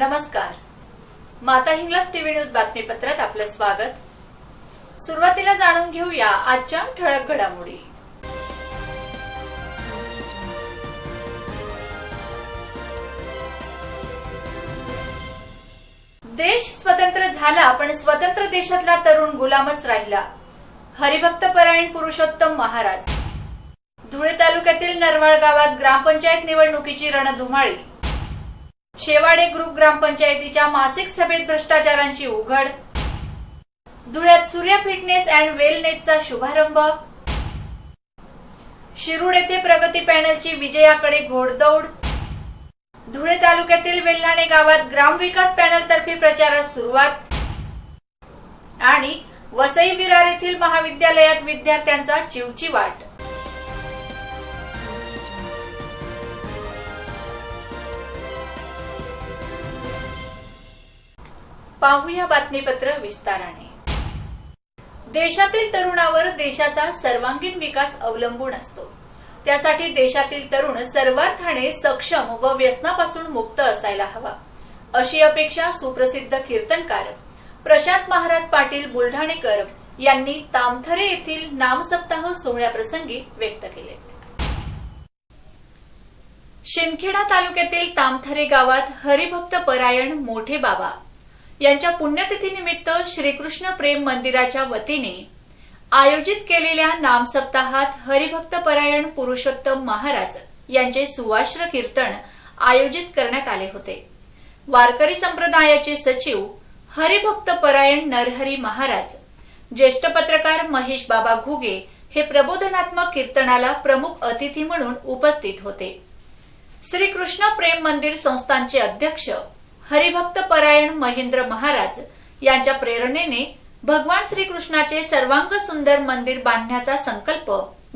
नमस्कार. माता Hinglaj TV news बातमीपत्रात आपलं स्वागत. सुरुवातीला जाणून घेऊया आजच्या ठळक घडामोडी. देश स्वतंत्र झाला पण स्वतंत्र देशातला तरुण गुलामच राहिला. हरिभक्त परायण पुरुषोत्तम महाराज. धुळे तालुक्यातील नरवाळ गावात ग्रामपंचायत निवडणुकीची रणधुमाळी. शेवाडे ग्रुप ग्रामपंचायतीच्या मासिक सभेत भ्रष्टाचारांची उघड. धुळ्यात सूर्य फिटनेस अँड वेलनेसचा शुभारंभ. शिरूड येथे प्रगती पॅनलची विजयाकडे घोडदौड. धुळे तालुक्यातील वेल्हाणे गावात ग्रामविकास पॅनलतर्फे प्रचारास सुरुवात. आणि वसई विरार येथील महाविद्यालयात विद्यार्थ्यांचा चिवचिवाट. पाहूया बातमीपत्र विस्ताराने. देशातील तरुणावर देशाचा सर्वांगीण विकास अवलंबून असतो. त्यासाठी देशातील तरुण सर्वार्थाने सक्षम व व्यसनापासून मुक्त असायला हवा. अशी अपेक्षा सुप्रसिद्ध कीर्तनकार प्रशांत महाराज पाटील बुलढाणेकर यांनी तामथरे येथील नामसप्ताह सोहळ्याप्रसंगी व्यक्त केले. शिंदखेडा तालुक्यातील तामथरे गावात हरिभक्त परायण मोठे बाबा यांच्या पुण्यतिथीनिमित्त श्रीकृष्ण प्रेम मंदिराच्या वतीने आयोजित केलेल्या नामसप्ताहात हरिभक्त परायण पुरुषोत्तम महाराज यांचे सुवाश्र कीर्तन आयोजित करण्यात आले होते. वारकरी संप्रदायाचे सचिव हरिभक्त परायण नरहरी महाराज ज्येष्ठ पत्रकार महेश बाबा घुगे हे प्रबोधनात्मक कीर्तनाला प्रमुख अतिथी म्हणून उपस्थित होते. श्रीकृष्ण प्रेम मंदिर संस्थानचे अध्यक्ष हरिभक्त परायण महेंद्र महाराज यांच्या प्रेरणेने भगवान श्रीकृष्णाचे सर्वांग सुंदर मंदिर बांधण्याचा संकल्प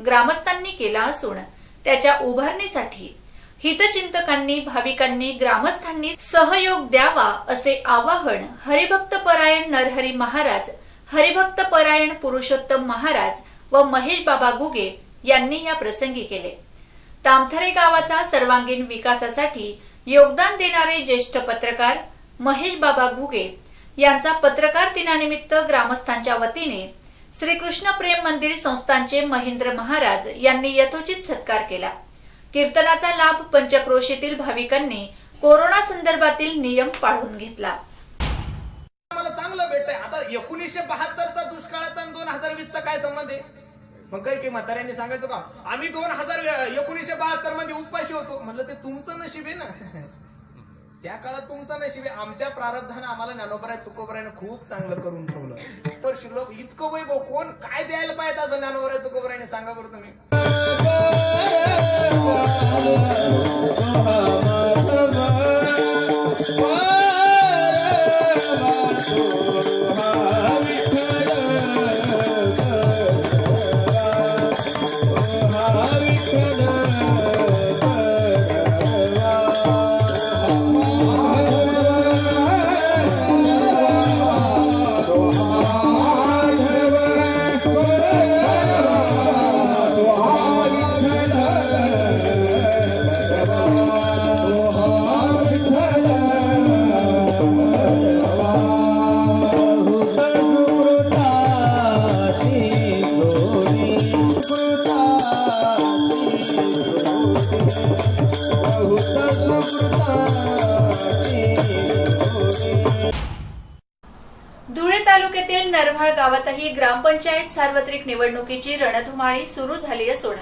ग्रामस्थांनी केला असून त्याच्या उभारणीसाठी हितचिंतकांनी भाविकांनी ग्रामस्थांनी सहयोग द्यावा असे आवाहन हरिभक्त परायण नरहरी महाराज हरिभक्त परायण पुरुषोत्तम महाराज व महेश बाबा गुगे यांनी या प्रसंगी केले. तामथरे गावाचा सर्वांगीण विकासासाठी योगदान देणारे ज्येष्ठ पत्रकार महेश बाबा घुगे यांचा पत्रकार दिनानिमित्त ग्रामस्थांच्या वतीने श्रीकृष्ण प्रेम मंदिर संस्थानचे महेंद्र महाराज यांनी यथोचित सत्कार केला. कीर्तनाचा लाभ पंचक्रोशीतील भाविकांनी कोरोना संदर्भातील नियम पाळून घेतला. मला चांगलं भेटतंय. आता एकोणीसशे बहात्तरचा दुष्काळाचा दोन हजार वीसचा काय संबंध आहे? मग काही की म्हाताऱ्यांनी सांगायचं का आम्ही दोन हजार एकोणीसशे बहात्तरमध्ये उपाशी होतो. म्हणलं ते तुमचं नशीब आहे ना. त्या काळात तुमचं नशीब आहे. आमच्या प्रारब्धानं आम्हाला ज्ञानोबराय तुकोबरायनं खूप चांगलं करून ठेवलं. तर शिल्लक इतकं वैभव कोण काय द्यायला पाहिजे असं ज्ञानोबराय तुकोबरायने सांगा बरं तुम्ही. धुळे तालुक्यातील नरभाळ गावातही ग्रामपंचायत सार्वत्रिक निवडणुकीची रणधुमाळी सुरू झाली असून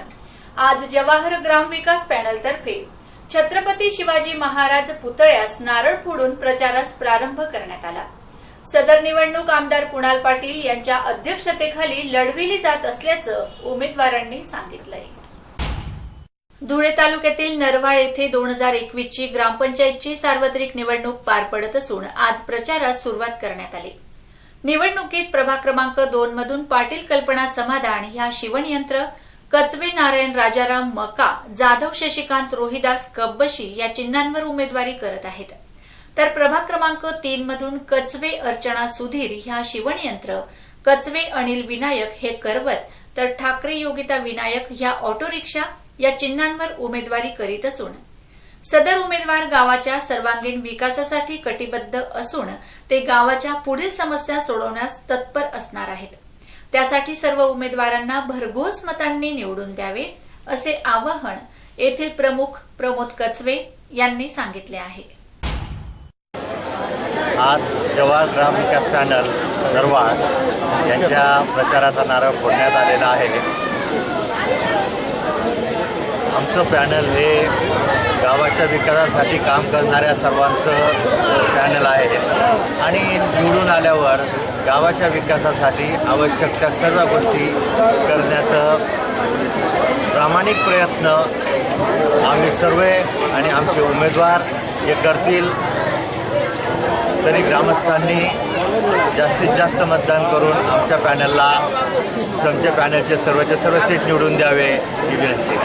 आज जवाहर ग्राम विकास पॅनलतर्फे छत्रपती शिवाजी महाराज पुतळ्यास नारळ फोडून प्रचारास प्रारंभ करण्यात आला. सदर निवडणूक आमदार कुणाल पाटील यांच्या अध्यक्षतेखाली लढविली जात असल्याचं उमेदवारांनी सांगितलंय. धुळे तालुक्यातील नरवाळ येथे दोन हजार एकवीसची ग्रामपंचायतची सार्वत्रिक निवडणूक पार पडत असून आज प्रचारास सुरुवात करण्यात आली. निवडणुकीत प्रभाग क्रमांक दोन मधून पाटील कल्पना समाधान ह्या शिवणयंत्र कचवे नारायण राजाराम मका जाधव शशिकांत रोहिदास कब्बशी या चिन्हांवर उमेदवारी करत आहेत. तर प्रभाग क्रमांक तीन मधून कचवे अर्चना सुधीर ह्या शिवणयंत्र कचवे अनिल विनायक हे करवत तर ठाकरे योगिता विनायक ह्या ऑटो रिक्षा या चिन्हांवर उमेदवारी करीत असून सदर उमेदवार गावाच्या सर्वांगीण विकासासाठी कटिबद्ध असून ते गावाच्या पुढील समस्या सोडवण्यास तत्पर असणार आहेत. त्यासाठी सर्व उमेदवारांना भरघोस मतांनी निवडून द्यावे असे आवाहन येथील प्रमुख प्रमोद कचवे यांनी सांगितले आहे. आज जवाहर ग्राम विकास पॅनल दरवाड यांच्या प्रचाराचा नारळ फोडण्यात आलेला आहे. आमचं पॅनल हे गावाच्या विकासासाठी काम करणाऱ्या सर्वांचं पॅनल आहे. आणि निवडून आल्यावर गावाच्या विकासासाठी आवश्यक त्या सर्व गोष्टी करण्याचं प्रामाणिक प्रयत्न आम्ही सर्व आणि आमचे उमेदवार हे करतील तरी ग्रामस्थांनी जास्तीत जास्त मतदान करून आमच्या पॅनलला आमच्या पॅनलचे सर्वचे सर्व सीट निवडून द्यावे ही विनंती.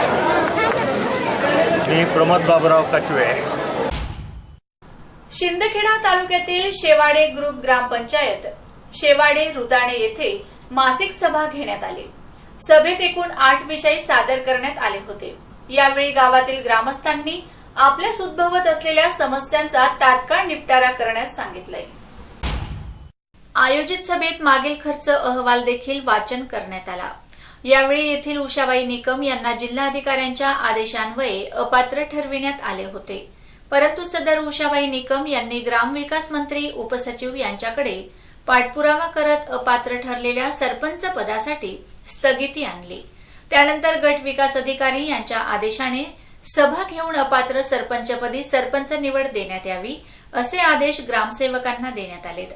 मी प्रमोद बाबुराव कचवे. शिंदखेडा तालुक्यातील शेवाडे ग्रुप ग्रामपंचायत शेवाडे रुदाणे येथे मासिक सभा घेण्यात आली. सभेत एकूण आठ विषय सादर करण्यात आले होते. यावेळी गावातील ग्रामस्थांनी आपल्यास उद्भवत असलेल्या समस्यांचा तात्काळ निपटारा करण्यास सांगितलंय. आयोजित सभेत मागील खर्च अहवाल देखील वाचन करण्यात आला. यावेळी येथील उषाबाई निकम यांना जिल्हाधिकाऱ्यांच्या आदेशान्वये अपात्र ठरविण्यात आले होते. परंतु सदर उषाबाई निकम यांनी ग्रामविकास मंत्री उपसचिव यांच्याकडे पाठपुरावा करत अपात्र ठरलेल्या सरपंच पदासाठी स्थगिती आणली. त्यानंतर गट विकास अधिकारी यांच्या आदेशाने सभा घेऊन अपात्र सरपंचपदी सरपंच निवड देण्यात यावी असे आदेश ग्रामसेवकांना देण्यात आलेत.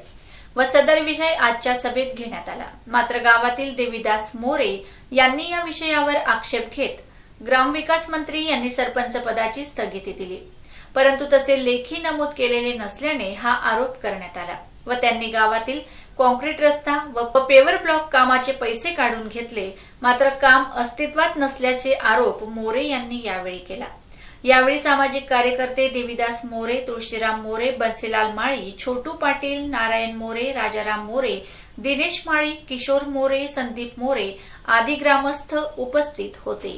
व सदर विषय आजच्या सभेत घेण्यात आला. मात्र गावातील देवीदास मोरे यांनी या विषयावर आक्षेप घेत ग्रामविकास मंत्री यांनी सरपंच पदाची स्थगिती दिली. परंतु तसे लेखी नमूद केलेले नसल्याने हा आरोप करण्यात आला व त्यांनी गावातील कॉन्क्रीट रस्ता व पेवर ब्लॉक कामाचे पैसे काढून घेतले. मात्र काम अस्तित्वात नसल्याचे आरोप मोरे यांनी यावेळी केला. यावेळी सामाजिक कार्यकर्ते देवीदास मोरे तुळशीराम मोरे बन्सीलाल माळी छोटू पाटील नारायण मोरे राजाराम मोरे दिनेश माळी किशोर मोरे संदीप मोरे आदी ग्रामस्थ उपस्थित होते.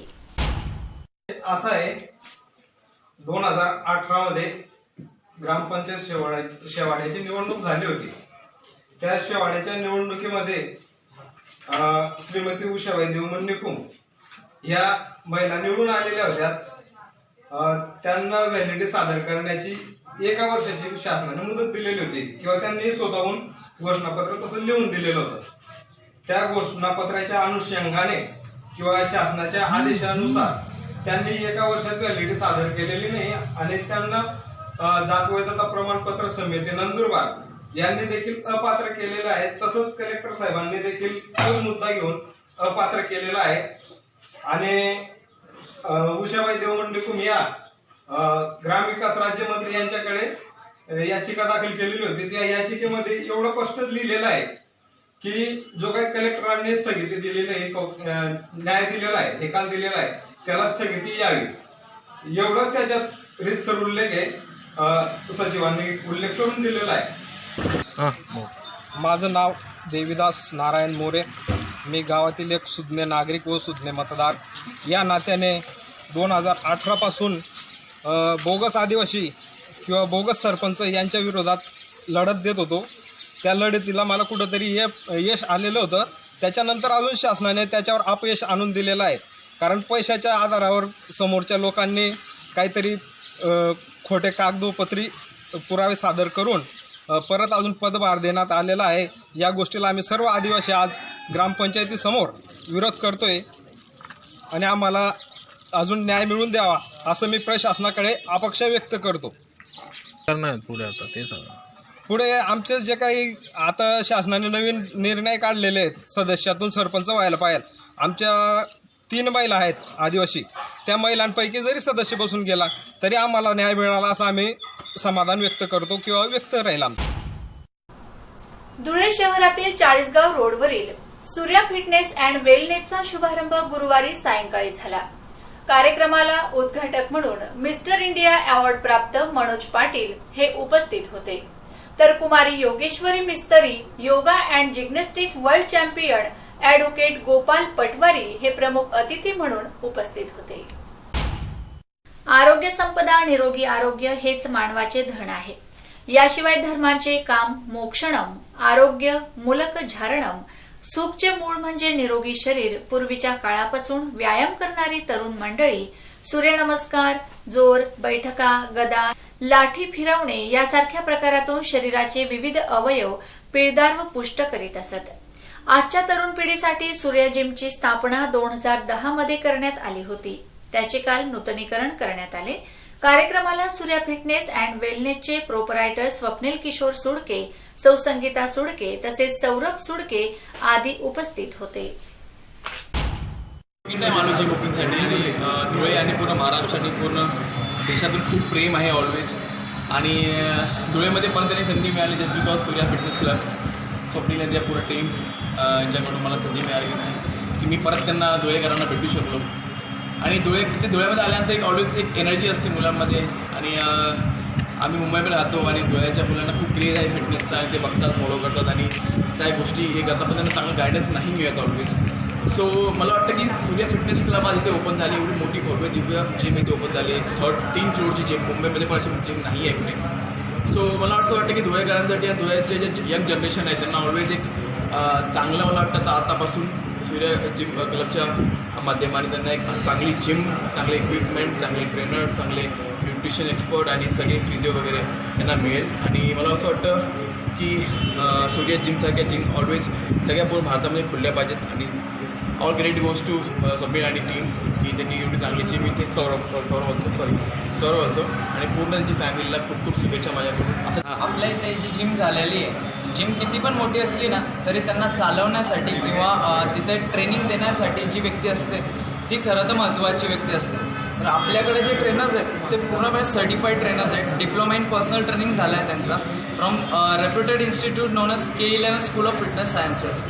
असं आहे दोन हजार अठरा मध्ये ग्रामपंचायत शेवाड्या शेवाड्याची निवडणूक झाली होती. त्या शेवाड्याच्या निवडणुकीमध्ये अं, श्रीमती उषाबाई देवमन निकुम या महिला निवडून आलेल्या होत्या. त्यांना व्हॅलिडिटी सादर करण्याची एका वर्षाची शासनाने मुदत दिलेली होती. किंवा त्यांनी स्वतःहून घोषणापत्र तसं लिहून दिलेलं होतं. त्या घोषणापत्राच्या अनुषंगाने किंवा शासनाच्या आदेशानुसार त्यांनी एका वर्षात व्हॅलिडिटी सादर केलेली नाही आणि त्यांना जात वैधता प्रमाणपत्र समिती नंदुरबार यांनी देखील अपात्र केलेलं आहे. तसंच कलेक्टर साहेबांनी देखील तोच मुद्दा घेऊन अपात्र केलेला आहे. आणि उषाबाई देवमंडिकुम या. अं, ग्रामविकास राज्यमंत्री यांच्याकडे याचिका दाखल केलेली होती. त्या याचिकेमध्ये एवढं स्पष्ट लिहिलेलं आहे की जो काही कलेक्टरांनी स्थगिती दिलेली आहे न्याय दिलेला आहे निकाल दिलेला आहे त्याला स्थगिती यावी. एवढंच त्याच्यात रीतसर उल्लेख आहे. अं, सचिवांनी उल्लेख करून दिलेला आहे. माझं नाव देविदास नारायण मोरे. मी गावातील एक सुज्ञ नागरिक व सुज्ञ मतदार. या नात्याने दोन हजार अठरापासून बोगस आदिवासी किंवा बोगस सरपंच यांच्या विरोधात लढत देत होतो. त्या लढतीला मला कुठंतरी ये यश आलेलं होतं. त्याच्यानंतर अजून शासनाने त्याच्यावर अपयश आणून दिलेलं आहे. कारण पैशाच्या आधारावर समोरच्या लोकांनी काहीतरी खोटे कागदोपत्री पुरावे सादर करून परत अजून पदभार देण्यात आलेला आहे. या गोष्टीला आम्ही सर्व आदिवासी आज ग्रामपंचायतीसमोर विरोध करतोय आणि आम्हाला अजून न्याय मिळवून द्यावा असं मी प्रशासनाकडे अपेक्षा व्यक्त करतो. पुढे आता ते सांगा पुढे आमचे जे काही आता शासनाने नवीन निर्णय काढलेले आहेत सदस्यातून सरपंच व्हायला पाहिजे आमच्या तीन महिला आहेत आदिवासी. त्या महिलांपैकी जरी सदस्य बसून गेला तरी आम्हाला न्याय मिळाला असं आम्ही समाधान व्यक्त करतो किंवा व्यक्त राहील आमचं. धुळे शहरातील चाळीसगाव रोडवरील सूर्या फिटनेस अँड वेलनेसचा शुभारंभ गुरुवारी सायंकाळी झाला. कार्यक्रमाला उद्घाटक म्हणून मिस्टर इंडिया अवॉर्ड प्राप्त मनोज पाटील हे उपस्थित होते. तर कुमारी Yogeshwari Mistry yoga and gymnastic world champion advocate Gopal Patwari हे प्रमुख अतिथी म्हणून उपस्थित होते. आरोग्य संपदा निरोगी आरोग्य हेच मानवाचे धन आहे. याशिवाय धर्मांचे काम मोक्षणम आरोग्य मुलक झारणम सुखचे मूळ म्हणजे निरोगी शरीर पूर्वीच्या काळापासून व्यायाम करणारी तरुण मंडळी सूर्यनमस्कार जोर बैठका गदा लाठी फिरवणे यासारख्या प्रकारातून शरीराचे विविध अवयव पिळदार व पुष्ट करीत असत. आजच्या तरुण पिढीसाठी सूर्य जिमची स्थापना दोन हजार दहा मध्ये करण्यात आली होती. त्याचे काल नूतनीकरण करण्यात आले. कार्यक्रमाला सूर्या फिटनेस अँड वेलनेसचे प्रोपरायटर स्वप्नील किशोर सुडके सौ संगीता सुडके तसेच सौरभ सुडके आदी उपस्थित होते. धुळे आणि पूर्ण महाराष्ट्राने पूर्ण देशातून खूप प्रेम आहे ऑलवेज आणि धुळेमध्ये परत त्यांनी संधी मिळाली just because Surya fitness club. Swapnil यांच्या पूर्ण टीम यांच्याकडून मला संधी मिळाली नाही की मी परत त्यांना धुळेकरांना भेटू शकलो. आणि धुळे ते धुळ्यामध्ये आल्यानंतर एक ऑलवेज एक एनर्जी असते मुलांमध्ये. आणि आम्ही मुंबईमध्ये राहतो आणि धुळ्याच्या मुलांना खूप क्रेज आहे फिटनेसचा आणि ते बघतात फॉलो करतात आणि त्या गोष्टी हे करतात पण त्यांना चांगलं गायडन्स नाही मिळत ऑलवेज सो मला वाटतं की सूर्या फिटनेस क्लब आज इथे ओपन झाली एवढी मोठी भव्य दिव्य जिम इथे ओपन झाली थर्ड तीन फ्लोअरची जिम मुंबईमध्ये पण अशी जिम नाही आहे कुठे सो मला असं वाटतं की धुळेकरांसाठी या धुळ्याचे जे यंग जनरेशन आहे त्यांना ऑलवेज एक चांगलं मला वाटतं तर आतापासून सूर्य जिम क्लबच्या माध्यमाने त्यांना एक चांगली जिम चांगले इक्विपमेंट चांगले ट्रेनर चांगले न्यूट्रिशन एक्सपर्ट आणि सगळे फिजिओ वगैरे यांना मिळेल. आणि मला असं वाटतं की सूर्य जिमसारख्या जिम ऑलवेज सगळ्या पूर्ण भारतामध्ये खुलल्या पाहिजेत. आणि all great goes to Sameer आणि टीम की त्यांनी एवढी चांगली जिम इथे सौरभ सौरभ सॉरी सर्वांचं आणि पूर्ण त्यांची फॅमिलीला खूप खूप शुभेच्छा माझ्याकडून. असं आपल्या इथे जी जिम झालेली आहे जिम किती पण मोठी असली ना तरी त्यांना चालवण्यासाठी किंवा तिथे ट्रेनिंग देण्यासाठी जी व्यक्ती असते ती खरं तर महत्त्वाची व्यक्ती असते. तर आपल्याकडे जे ट्रेनर्स आहेत ते पूर्णपणे सर्टिफाईड ट्रेनर्स आहेत. डिप्लोमा इन पर्सनल ट्रेनिंग झालं आहे त्यांचा from reputed institute known as K eleven school of fitness sciences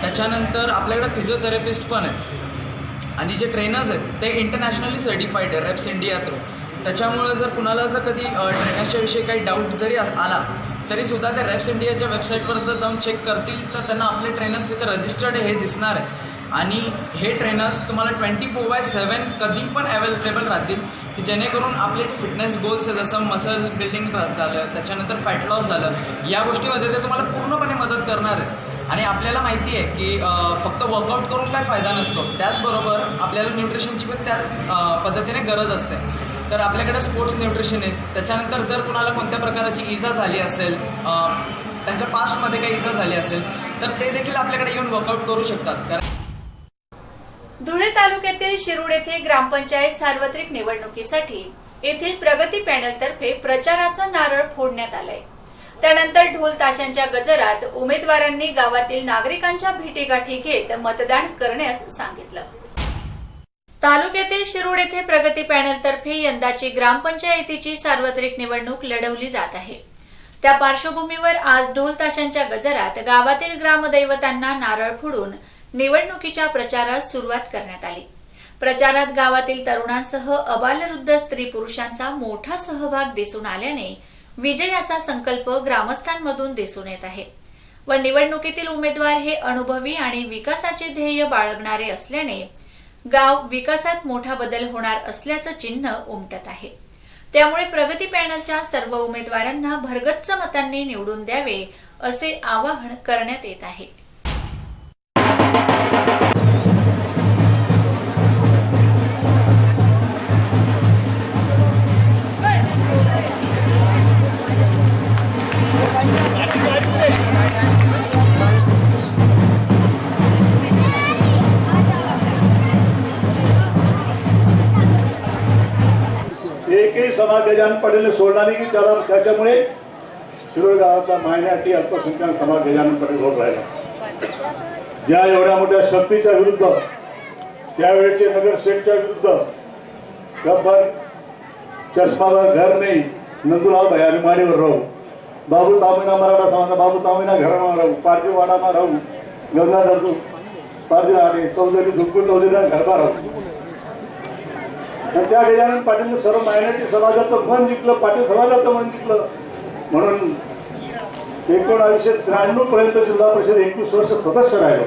त्याच्यानंतर आपल्याकडे फिजिओथेरपिस्ट पण आहेत. आणि जे ट्रेनर्स आहेत ते इंटरनॅशनली सर्टिफाईड आहे रेप्स इंडिया थ्रू त्याच्यामुळे जर कुणाला जर कधी ट्रेनर्सच्या विषयी काही डाऊट जरी आला तरी सुद्धा ते रॅप्स इंडियाच्या वेबसाईटवर जर जाऊन चेक करतील तर त्यांना आपले ट्रेनर्स तिथे रजिस्टर्ड हे दिसणार आहे. आणि हे ट्रेनर्स तुम्हाला ट्वेंटी फोर बाय सेवन कधी पण अवेलेबल राहतील की जेणेकरून आपले जे फिटनेस गोल्स आहे जसं मसल बिल्डिंग झालं त्याच्यानंतर फॅट लॉस झालं या गोष्टीमध्ये ते तुम्हाला पूर्णपणे मदत करणार आहे आणि आपल्याला माहिती आहे की फक्त वर्कआउट करून काय फायदा नसतो. त्याचबरोबर आपल्याला न्यूट्रिशनची पण त्या पद्धतीने गरज असते. तर आपल्याकडे स्पोर्ट्स न्यूट्रिशनिस्ट त्याच्यानंतर जर कुणाला कोणत्या प्रकारची इजा झाली असेल त्यांच्या पास्टमध्ये काही इजा झाली असेल तर ते देखील आपल्याकडे येऊन वर्कआउट करू शकतात. कारण धुळे तालुक्यातील शिरूड येथे ग्रामपंचायत सार्वत्रिक निवडणुकीसाठी येथील प्रगती पॅनलतर्फे प्रचाराचा नारळ फोडण्यात आलंय. त्यानंतर ढोल ताशांच्या गजरात उमेदवारांनी गावातील नागरिकांच्या भेटीगाठी घेत मतदान करण्यास सांगितलं. तालुक्यातील शिरूड येथे प्रगती पॅनलतर्फे यंदाची ग्रामपंचायतीची सार्वत्रिक निवडणूक लढवली जात आहे. त्या पार्श्वभूमीवर आज ढोल ताशांच्या गजरात गावातील ग्रामदैवतांना नारळ फोडून निवडणुकीच्या प्रचारास सुरुवात करण्यात आली. प्रचारात गावातील तरुणांसह अबालवृद्ध स्त्री पुरुषांचा मोठा सहभाग दिसून आल्याने विजयाचा संकल्प ग्रामस्थांमधून दिसून येत आहे. व निवडणुकीतील उमेदवार हे अनुभवी आणि विकासाचे ध्येय बाळगणारे असल्याने गाव विकासात मोठा बदल होणार असल्याचं चिन्ह उमटत आहे. त्यामुळे प्रगती पॅनलच्या सर्व उमेदवारांना भरगच्च मतांनी निवडून द्यावे असे आवाहन करण्यात येत आहे. एकही समाज गजानन पटेलने सोडला नाही की त्याला त्याच्यामुळे शिरोळ गावाचा मायनॉरिटी अल्पसंख्याक समाज गजानन पटेल होत राहिला. ज्या एवढ्या मोठ्या शक्तीच्या विरुद्ध त्यावेळेचे नगरसेठच्या विरुद्ध गब्बर चष्मावर घर नाही नंदुराव भाई आणि माडीवर राहू. बाबू तामिना मराठा समाजा बाबू तामिना घरामा राहू पार्थिव वाडामा राहू गंगाधर तू पारजी आणि चौधरी झुकू चौधरी घरबा राहू. आणि त्या गजानन पाटील सर्व मायनाटी समाजाचं मन जिंकलं पाटील समाजाचं मन जिंकलं. म्हणून एकोणावीसशे त्र्याण्णव पर्यंत जिल्हा परिषद एकवीस वर्ष सदस्य राहिलो.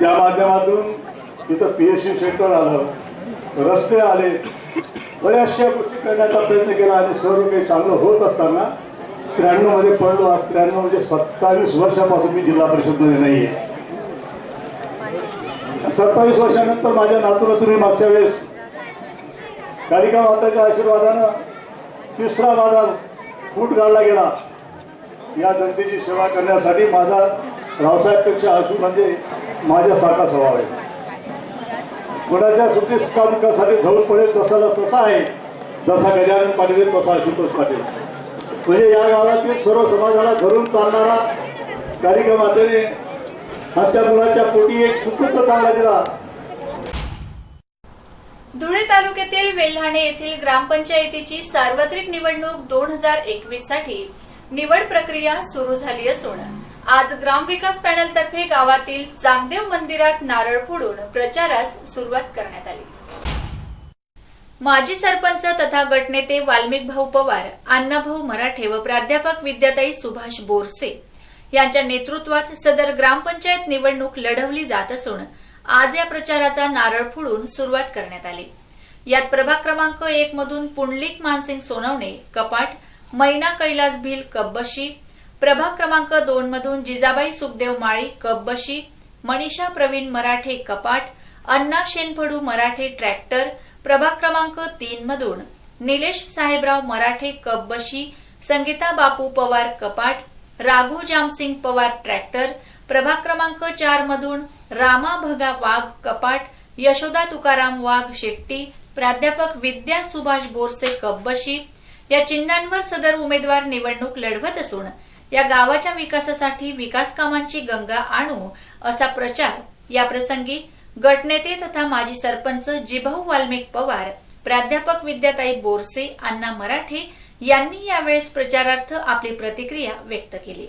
त्या माध्यमातून तिथं पीएससी सेंटर आलं रस्ते आले बऱ्याचशा गोष्टी करण्याचा प्रयत्न केला आणि सर्व काही चांगलं होत असताना त्र्याण्णवमध्ये पडलो आज त्र्याण्णव म्हणजे सत्तावीस वर्षापासून मी जिल्हा परिषदमध्ये नाहीये. सत्तावीस वर्षानंतर माझ्या नातूनातून मागच्या वेळेस कालिका माताच्या आशीर्वादानं तिसरा माझा फूट गाळला गेला. या जनतेची सेवा करण्यासाठी माझा रावसाहेबपेक्षा आशू म्हणजे माझ्या सारखा स्वभाव आहे. कोणाच्या सुट्टी कामकासाठी जवळ पडेल तसाला तसा आहे. जसा गजानन पाटील तसा आशुतोष पाटील. म्हणजे या गावातील सर्व समाजाला धरून चालणारा कालिका मातेने मुलाच्या पोटी एक सुसूत्र चांगला दिला धुळे तालुक्यातील वेल्हाणे येथील ग्रामपंचायतीची सार्वत्रिक निवडणूक दोन हजार एकवीससाठी निवड प्रक्रिया सुरू झाली असून आज ग्रामविकास पॅनलतर्फे गावातील चांगदेव मंदिरात नारळ फोडून प्रचारास सुरुवात करण्यात आली. माजी सरपंच तथा गटनेते वाल्मिक भाऊ पवार अण्णाभाऊ मराठे व प्राध्यापक विद्याताई सुभाष बोरसे यांच्या नेतृत्वात सदर ग्रामपंचायत निवडणूक लढवली जात असून आज या प्रचाराचा नारळ फोडून सुरुवात करण्यात आली. यात प्रभाग क्रमांक एक मधून पुंडलिक मानसिंग सोनवणे कपाट मैना कैलास भिल कब्बशी प्रभाग क्रमांक दोन मधून जिजाबाई सुखदेव माळी कब्बशी मनीषा प्रवीण मराठे कपाट अण्णा शेनफडू मराठे ट्रॅक्टर प्रभाग क्रमांक तीन मधून निलेश साहेबराव मराठे कब्बशी संगीता बापू पवार कपाट राघू जामसिंग पवार ट्रॅक्टर प्रभाग क्रमांक चार मधून रामा भगा वाघ कपाट यशोदा तुकाराम वाघ शेट्टी प्राध्यापक विद्या सुभाष बोरसे कब्बशी या चिन्हांवर सदर उमेदवार निवडणूक लढवत असून या गावाच्या विकासासाठी विकास कामांची गंगा आणू असा प्रचार याप्रसंगी गटनेते तथा माजी सरपंच जिभाऊ वाल्मिक पवार प्राध्यापक विद्याताई बोरसे अण्णा मराठे यांनी यावेळेस प्रचारार्थ आपली प्रतिक्रिया व्यक्त केली.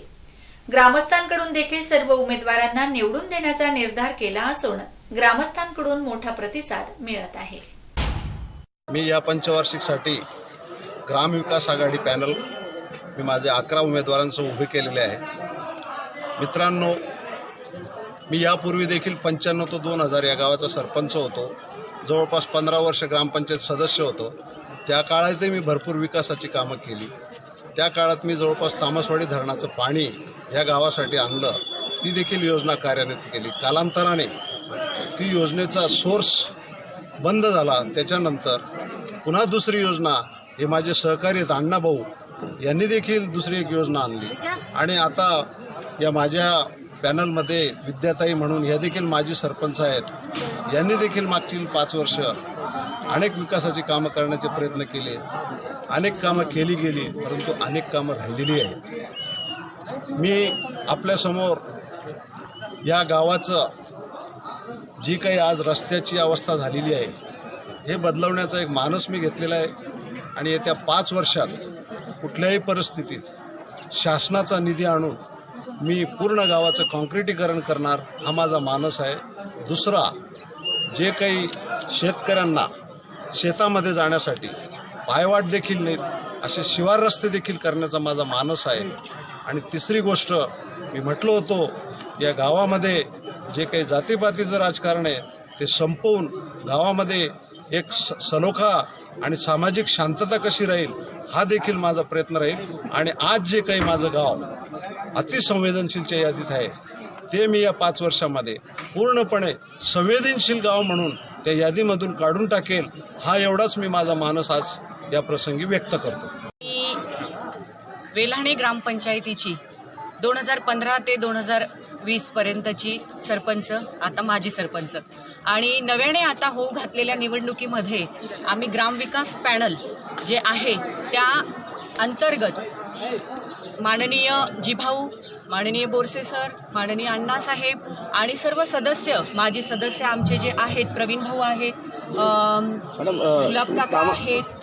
ग्रामस्थांकडून देखील सर्व उमेदवारांना निवडून देण्याचा निर्धार केला असून ग्रामस्थांकडून मोठा प्रतिसाद मिळत आहे. मी या पंचवार्षिकसाठी ग्रामविकास आघाडी पॅनल मी माझे अकरा उमेदवारांसह उभे केलेले आहे. मित्रांनो मी यापूर्वी देखील पंच्याण्णव ते दोन हजार या गावाचा सरपंच होतो. जवळपास पंधरा वर्ष ग्रामपंचायत सदस्य होतो. त्या काळातही मी भरपूर विकासाची कामं केली. त्या काळात मी जवळपास तामसवाडी धरणाचं पाणी या गावासाठी आणलं. ती देखील योजना कार्यान्वित केली. कालांतराने ती योजनेचा सोर्स बंद झाला. त्याच्यानंतर पुन्हा दुसरी योजना हे माझे सहकारी आहेत अण्णाभाऊ यांनी देखील दुसरी एक योजना आणली. आणि आता या माझ्या पॅनलमध्ये विद्याताई म्हणून या देखील माजी सरपंच आहेत. यांनी देखील मागची पाच वर्ष अनेक विकासाची कामं करण्याचे प्रयत्न केले. अनेक कामं केली गेली परंतु अनेक कामं राहिलेली आहेत. मी आपल्यासमोर या गावाचं जी काही आज रस्त्याची अवस्था झालेली आहे हे बदलवण्याचा एक मानस मी घेतलेला आहे. आणि येत्या पाच वर्षात कुठल्याही परिस्थितीत शासनाचा निधी आणून मी पूर्ण गावाचं काँक्रिटीकरण करणार हा माझा मानस आहे. दुसरा जे काही शेतकऱ्यांना शेतामध्ये जाण्यासाठी पायवाट देखील नाहीत. असे शिवार रस्ते देखील करण्याचा माझा मानस आहे. आणि तिसरी गोष्ट मी म्हटलो होतो या गावामध्ये जे काही जातीपातीचं राजकारण आहे ते संपवून गावामध्ये एक स सलोखा आणि सामाजिक शांतता कशी राहील हा देखील माझा प्रयत्न राहील. आणि आज जे काही माझं गाव अतिसंवेदनशीलच्या यादीत आहे ते मी या पाच वर्षामध्ये पूर्णपणे संवेदनशील गाव म्हणून त्या यादीमधून काढून टाकेल हा एवढाच मी माझा मानस आज या प्रसंगी व्यक्त करतो. मी वेल्हाणे ग्रामपंचायतीची दोन हजार पंधरा ते दोन हजार वीस पर्यंतची सरपंच आता माजी सरपंच. आणि नव्याने आता होऊ घातलेल्या निवडणुकीमध्ये आम्ही ग्रामविकास पॅनल जे आहे त्या अंतर्गत माननीय जिभाऊ माननीय बोरसे सर माननीय अण्णासाहेब आणि सर्व सदस्य माजी सदस्य आमचे जे आहेत प्रवीण भाऊ आहेत गुलाब काका आहेत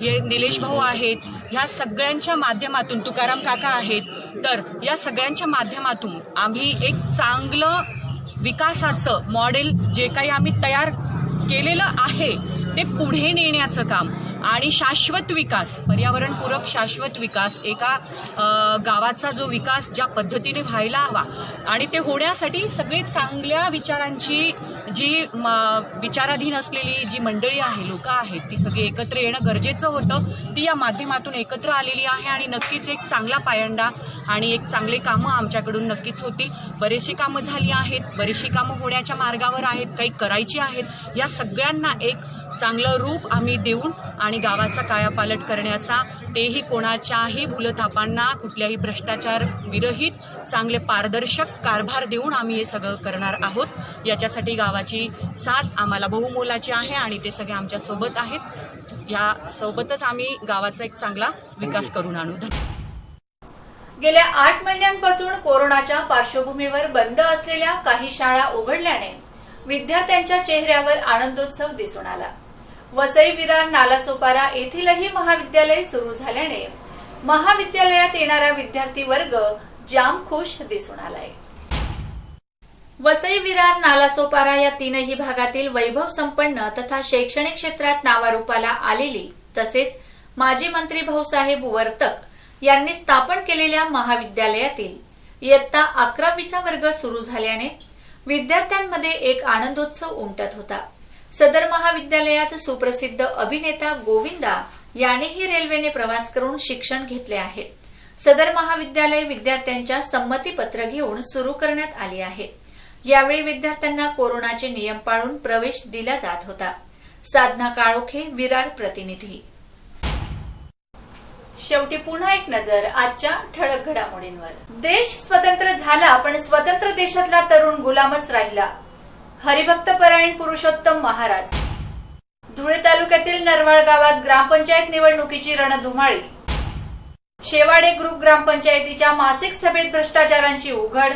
हे निलेश भाऊ आहेत ह्या सगळ्यांच्या माध्यमातून तुकाराम काका आहेत तर या सगळ्यांच्या माध्यमातून आम्ही एक चांगलं विकासाचं मॉडेल जे काही आम्ही तयार केलेलं आहे ते पुढे नेण्याचं काम. आणि शाश्वत विकास पर्यावरणपूरक शाश्वत विकास एका गावाचा जो विकास ज्या पद्धतीने व्हायला हवा आणि ते होण्यासाठी सगळी चांगल्या विचारांची जी म, विचाराधीन असलेली जी मंडळी आहे लोक आहेत ती सगळी एकत्र येणं गरजेचं होतं. ती या माध्यमातून एकत्र आलेली आहे आणि नक्कीच एक चांगला पायंडा आणि एक चांगले कामं आमच्याकडून नक्कीच होतील. बरेचशी कामं झाली आहेत बरीचशी कामं होण्याच्या मार्गावर आहेत काही करायची आहेत. या सगळ्यांना एक चांगलं रूप आम्ही देऊन आणि गावाचा कायापालट करण्याचा तेही कोणाच्याही भूलथापांना कुठल्याही भ्रष्टाचार विरहित चांगले पारदर्शक कारभार देऊन आम्ही हे सगळं करणार आहोत. याच्यासाठी गावाची साथ आम्हाला बहुमोलाची आहे आणि ते सगळे आमच्यासोबत आहेत. या सोबतच आम्ही गावाचा एक चांगला विकास करून आणू. धन्यवाद. गेल्या आठ महिन्यांपासून कोरोनाच्या पार्श्वभूमीवर बंद असलेल्या काही शाळा उघडल्याने विद्यार्थ्यांच्या चेहऱ्यावर आनंदोत्सव दिसून आला. वसई विरार नालासोपारा येथीलही महाविद्यालय सुरू झाल्याने महाविद्यालयात येणारा विद्यार्थी वर्ग जाम खुश दिसून आलाय. वसई विरार नालासोपारा या तीनही भागातील वैभव संपन्न तथा शैक्षणिक क्षेत्रात नावारूपाला आलेली तसेच माजी मंत्री भाऊसाहेब वर्तक यांनी स्थापन केलेल्या महाविद्यालयातील इयत्ता अकरावीचा वर्ग सुरू झाल्याने विद्यार्थ्यांमध्ये एक आनंदोत्सव उमटत होता. सदर महाविद्यालयात सुप्रसिद्ध अभिनेता गोविंदा यानेही रेल्वेने प्रवास करून शिक्षण घेतले आहे. सदर महाविद्यालय विद्यार्थ्यांच्या संमतीपत्र घेऊन सुरू करण्यात आली आहे. यावेळी विद्यार्थ्यांना कोरोनाचे नियम पाळून प्रवेश दिला जात होता. साधना काळोखे विरार प्रतिनिधी. शेवटी पुन्हा एक नजर आजच्या ठळक घडामोडींवर. देश स्वतंत्र झाला पण स्वतंत्र देशातला तरुण गुलामच राहिला. हरिभक्त परायण पुरुषोत्तम महाराज. धुळे तालुक्यातील नरवाळ गावात ग्रामपंचायत निवडणुकीची रणधुमाळी. शेवाडे ग्रुप ग्रामपंचायतीच्या मासिक सभेत भ्रष्टाचारांची उघड.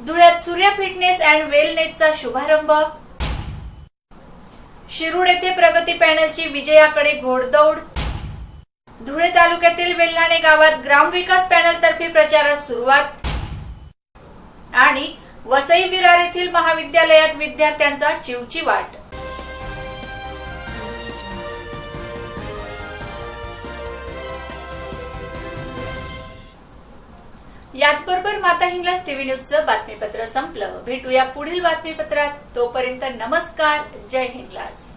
धुळ्यात सूर्य फिटनेस अँड वेलनेसचा शुभारंभ. शिरूड येथे प्रगती पॅनलची विजयाकडे घोडदौड. धुळे तालुक्यातील वेल्हाणे गावात ग्रामविकास पॅनलतर्फे प्रचारास सुरुवात. आणि वसई विरार येथील महाविद्यालयात विद्यार्थ्यांचा चिवचिवाट याचबरोबर माता हिंगलाज टीव्ही न्यूजचं बातमीपत्र संपलं. भेटूया पुढील बातमीपत्रात. तोपर्यंत नमस्कार. जय हिंगलाज.